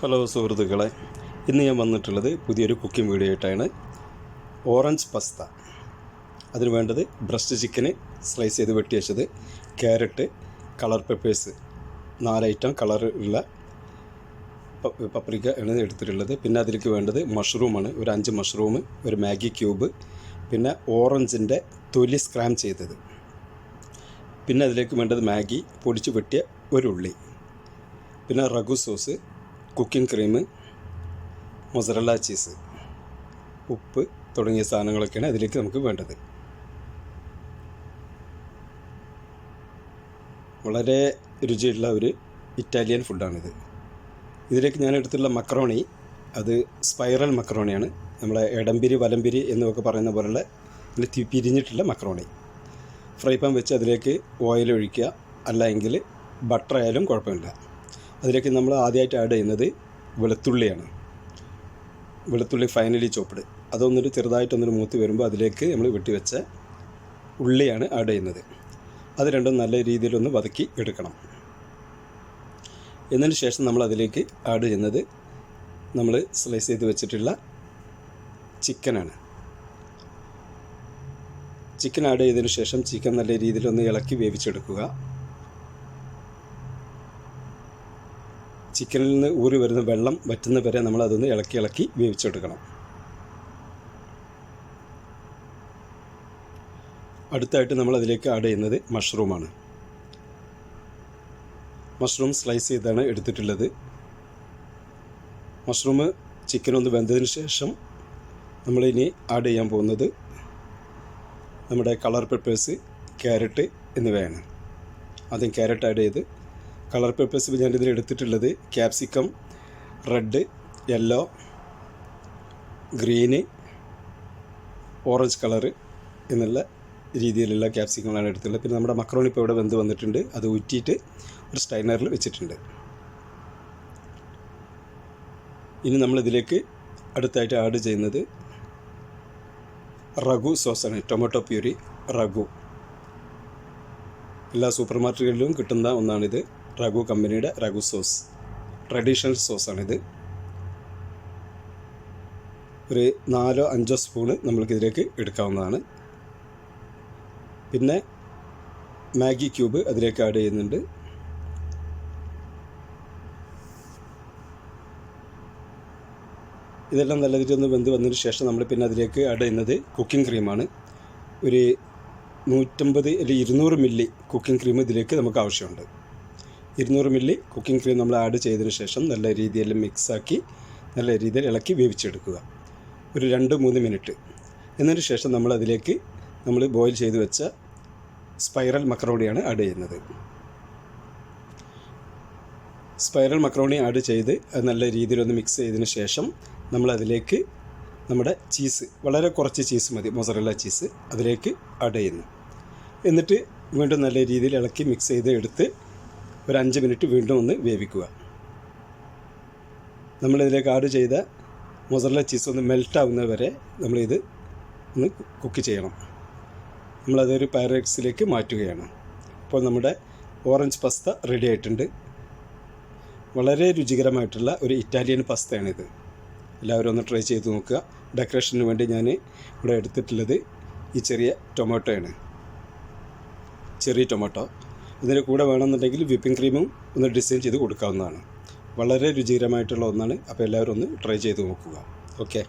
Hello സുഹൃത്തുക്കളെ ഇന്ന് ഞാൻ വന്നിട്ടുള്ളത് പുതിയൊരു കുക്കിംഗ് വീഡിയോ ആയിട്ടാണ്. Orange pasta. അതിന് വേണ്ടത് ബ്രസ്റ്റ് ചിക്കന് സ്ലൈസ് ചെയ്ത് വെട്ടി വെച്ചത് ക്യാരറ്റ് കളർ പെപ്പേഴ്സ്. നാല് ഐറ്റം കളർ ഉള്ള പപ്രിക ആണ് എടുത്തിട്ടുള്ളത്. പിന്നെ അതിലേക്ക് വേണ്ടത് മഷ്റൂമാണ് ഒരു അഞ്ച് മഷ്റൂം ഒരു മാഗി ക്യൂബ് പിന്നെ ഓറഞ്ചിന്റെ തൊലി സ്ക്രാം ചെയ്തത്. പിന്നെ അതിലേക്ക് വേണ്ടത് മാഗി പൊടിച്ച് വെട്ടിയ ഒരു ഉള്ളി. പിന്നെ ragu sauce cooking cream mozzarella cheese ഉപ്പ് തുടങ്ങിയ സാധനങ്ങളൊക്കെയാണ് അതിലേക്ക് നമുക്ക് വേണ്ടത്. വളരെ രുചിയുള്ള ഒരു ഇറ്റാലിയൻ ഫുഡാണിത്. ഇതിലേക്ക് ഞാൻ എടുത്തിട്ടുള്ള മക്രോണി അത് സ്പൈറൽ മക്രോണിയാണ്. നമ്മളെ എടംപിരി വലംപിരി എന്നൊക്കെ പറയുന്ന പോലുള്ള ഇതിൽ തി- പിരിഞ്ഞിട്ടുള്ള മക്രോണി. ഫ്രൈ പാൻ വെച്ച് അതിലേക്ക് ഓയിൽ ഒഴിക്കുക. അല്ല എങ്കിൽ ബട്ടർ ആയാലും കുഴപ്പമില്ല. അതിലേക്ക് നമ്മൾ ആദ്യമായിട്ട് ആഡ് ചെയ്യുന്നത് വെളുത്തുള്ളിയാണ്. വെളുത്തുള്ളി ഫൈനലി ചോപ്പ്ഡ് അതൊന്നൊരു ചെറുതായിട്ടൊന്നൊരു മൂത്ത് വരുമ്പോൾ അതിലേക്ക് നമ്മൾ വെട്ടിവെച്ച ഉള്ളിയാണ് ആഡ് ചെയ്യുന്നത്. അത് രണ്ടും നല്ല രീതിയിലൊന്ന് വതക്കി എടുക്കണം. എന്നതിന് ശേഷം നമ്മൾ അതിലേക്ക് ആഡ് ചെയ്യുന്നത് നമ്മൾ സ്ലൈസ് ചെയ്ത് വെച്ചിട്ടുള്ള ചിക്കനാണ് ചിക്കൻ ആഡ് ചെയ്തതിന് ശേഷം ചിക്കൻ നല്ല രീതിയിലൊന്ന് ഇളക്കി വേവിച്ചെടുക്കുക. ചിക്കനിൽ നിന്ന് ഊറി വരുന്ന വെള്ളം വറ്റുന്ന വരെ നമ്മൾ അതൊന്ന് ഇളക്കി ഇളക്കി വേവിച്ചെടുക്കണം. അടുത്തായിട്ട് നമ്മൾ അതിലേക്ക് ആഡ് ചെയ്യുന്നത് മഷ്റൂമാണ് മഷ്റൂം സ്ലൈസ് ചെയ്താണ് എടുത്തിട്ടുള്ളത്. മഷ്റൂം ചിക്കൻ ഒന്ന് വെന്തതിന് ശേഷം നമ്മളിനി ആഡ് ചെയ്യാൻ പോകുന്നത് നമ്മുടെ കളർ പെപ്പേഴ്സ് ക്യാരറ്റ് എന്നിവയാണ്. ആദ്യം ക്യാരറ്റ് ആഡ് ചെയ്ത് കളർ പേപ്പേഴ്സ് ഞാനിതിൽ എടുത്തിട്ടുള്ളത്. Capsicum red yellow green orange colour എന്നുള്ള രീതിയിലുള്ള ക്യാപ്സിക്കങ്ങളാണ് എടുത്തിട്ടുള്ളത്. പിന്നെ നമ്മുടെ മക്രോണി ഇപ്പോൾ ഇവിടെ വെന്ത് വന്നിട്ടുണ്ട്. അത് ഊറ്റിയിട്ട് ഒരു സ്റ്റൈനറിൽ വെച്ചിട്ടുണ്ട്. ഇനി നമ്മളിതിലേക്ക് അടുത്തായിട്ട് ആഡ് ചെയ്യുന്നത് റഘു സോസാണ്. ടൊമാറ്റോ പ്യൂരി റഘു എല്ലാ സൂപ്പർ മാർക്കറ്റുകളിലും കിട്ടുന്ന ഒന്നാണിത്. റഗു കമ്പനിയുടെ റഘു സോസ്. ട്രഡീഷണൽ സോസാണിത് ഒരു നാലോ അഞ്ചോ സ്പൂണ് നമ്മൾക്ക് ഇതിലേക്ക് എടുക്കാവുന്നതാണ്. പിന്നെ മാഗി ക്യൂബ് അതിലേക്ക് ആഡ് ചെയ്യുന്നുണ്ട്. ഇതെല്ലാം നല്ല രീതിയിൽ ഒന്ന് വെന്ത് വന്നതിന് ശേഷം നമ്മൾ പിന്നെ അതിലേക്ക് ആഡ് ചെയ്യുന്നത് കുക്കിംഗ് ക്രീമാണ് ഒരു നൂറ്റമ്പത് അല്ലെങ്കിൽ ഇരുന്നൂറ് മില്ലി കുക്കിംഗ് ക്രീം ഇതിലേക്ക് നമുക്ക് ആവശ്യമുണ്ട്. ഇരുന്നൂറ് മില്ലി കുക്കിംഗ് ക്രീം നമ്മൾ ആഡ് ചെയ്തതിന് ശേഷം നല്ല രീതിയിൽ മിക്സാക്കി നല്ല രീതിയിൽ ഇളക്കി വേവിച്ചെടുക്കുക. ഒരു രണ്ട് മൂന്ന് മിനിറ്റ്. എന്നതിന് ശേഷം നമ്മൾ അതിലേക്ക് നമ്മൾ ബോയിൽ ചെയ്ത് വെച്ച സ്പൈറൽ മക്രോണിയാണ് ആഡ് ചെയ്യുന്നത്. സ്പൈറൽ മക്രോണി ആഡ് ചെയ്ത് അത് നല്ല രീതിയിലൊന്ന് മിക്സ് ചെയ്തതിന് ശേഷം നമ്മൾ അതിലേക്ക് നമ്മുടെ ചീസ് വളരെ കുറച്ച് ചീസ് മതി മൊസറല്ല ചീസ് അതിലേക്ക് ആഡ് ചെയ്യുന്നു. എന്നിട്ട് വീണ്ടും നല്ല രീതിയിൽ ഇളക്കി മിക്സ് ചെയ്ത് എടുത്ത് ഒരു അഞ്ച് മിനിറ്റ് വീണ്ടും ഒന്ന് വേവിക്കുക. നമ്മളിതിലേക്ക് ആഡ് ചെയ്ത മൊസറല ചീസ് ഒന്ന് മെൽറ്റ് ആവുന്നത് വരെ നമ്മളിത് ഒന്ന് കുക്ക് ചെയ്യണം. നമ്മളതൊരു പാരക്സിലേക്ക് മാറ്റുകയാണ്. അപ്പോൾ നമ്മുടെ ഓറഞ്ച് പസ്ത റെഡി ആയിട്ടുണ്ട്. വളരെ രുചികരമായിട്ടുള്ള ഒരു ഇറ്റാലിയൻ പസ്തയാണിത് എല്ലാവരും ഒന്ന് ട്രൈ ചെയ്ത് നോക്കുക. ഡെക്കറേഷന് വേണ്ടി ഞാൻ ഇവിടെ എടുത്തിട്ടുള്ളത് ഈ ചെറിയ ടൊമാറ്റോയാണ് ചെറിയ ടൊമാറ്റോ ഇതിന്റെ കൂടെ വേണമെന്നുണ്ടെങ്കിൽ വിപ്പിംഗ് ക്രീമും ഒന്ന് ഡിസൈൻ ചെയ്ത് കൊടുക്കാവുന്നതാണ്. വളരെ രുചികരമായിട്ടുള്ള ഒന്നാണ്. അപ്പോൾ എല്ലാവരും ഒന്ന് ട്രൈ ചെയ്ത് നോക്കുക. ഓക്കെ.